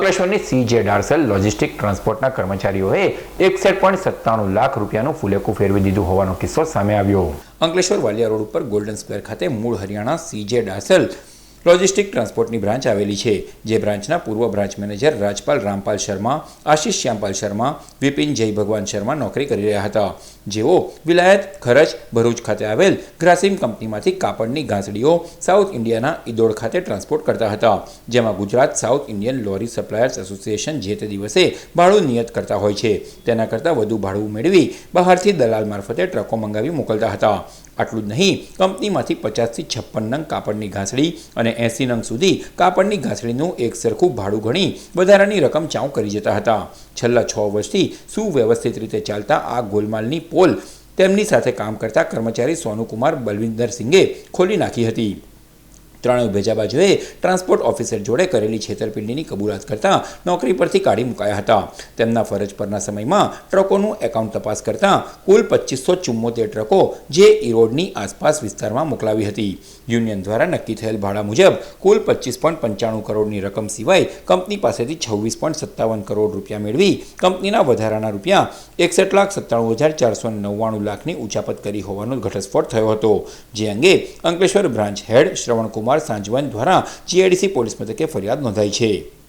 અંકલેશ્વરની CJ Darcl logistic ટ્રાન્સપોર્ટના કર્મચારીઓએ એકસઠ point સત્તાણું લાખ રૂપિયાનું ફુલેકું ફેરવી દીધું હોવાનો કિસ્સો સામે આવ્યો. અંકલેશ્વર વાલિયા રોડ ઉપર ગોલ્ડન સ્ક્વેર ખાતે મૂળ હરિયાણા સીજે ડાર્સલ લોજિસ્ટિક ટ્રાન્સપોર્ટની બ્રાન્ચ આવેલી છે, જે બ્રાન્ચના પૂર્વ બ્રાન્ચ મેનેજર રાજપાલ રામપાલ શર્મા, આશિષ શ્યામપાલ શર્મા, વિપિન જય ભગવાન શર્મા નોકરી કરી રહ્યા હતા. જેઓ વિલાયત ખરચ ભરૂચ ખાતે આવેલ ગ્રાસિમ કંપનીમાંથી કાપડની ઘાસડીઓ સાઉથ ઇન્ડિયાના ઇદોડ ખાતે ટ્રાન્સપોર્ટ કરતા હતા. જેમાં Gujarat south Indian lorry suppliers association જે તે દિવસે ભાડું નિયત કરતા હોય છે. તેના કરતાં વધુ ભાડું મેળવી બહારથી દલાલ મારફતે ટ્રકો મંગાવી મોકલતા હતા. આટલું જ નહીં, કંપનીમાંથી પચાસથી છપ્પન નંગ કાપડની ઘાસડી અને એંસી નંગ સુધી કાપડની ઘાસડીનું એક સરખું ભાડું ગણી વધારાની રકમ ચાઉ કરી જતા હતા. છેલ્લા છ વર્ષથી સુવ્યવસ્થિત રીતે ચાલતા આ ગોલમાલની પોલ તેમની સાથે કામ કરતા કર્મચારી સોનુકુમાર બલવિંદર સિંઘે ખોલી નાખી હતી. ત્રણેય ભેજાબાજુએ ટ્રાન્સપોર્ટ ઓફિસર જોડે કરેલી છેતરપિંડીની કબૂલાત કરતા નોકરી પરથી કાઢી મુકાયા હતા. તેમના ફરજ પરના સમયમાં ટ્રકોનું એકાઉન્ટ તપાસ કરતા કુલ પચીસો ચુમ્મોતેર ટ્રકો જે ઈરોડની આસપાસ વિસ્તારમાં મોકલાવી હતી. યુનિયન દ્વારા નક્કી થયેલ ભાડા મુજબ કુલ પચીસ પોઈન્ટ પંચાણું કરોડની રકમ સિવાય કંપની પાસેથી છવ્વીસ પોઈન્ટ સત્તાવન કરોડ રૂપિયા મેળવી કંપનીના વધારાના રૂપિયા એકસઠ લાખ સત્તાણું હજાર ચારસો નવ્વાણું લાખની ઉચાપત કરી હોવાનો ઘટસ્ફોટ થયો હતો. જે અંગે અંકલેશ્વર બ્રાન્ચ હેડ શ્રવણકુમાર સાંજવન દ્વારા જીઆઈડીસી પોલીસ મથકે ફરિયાદ નોંધાઈ છે.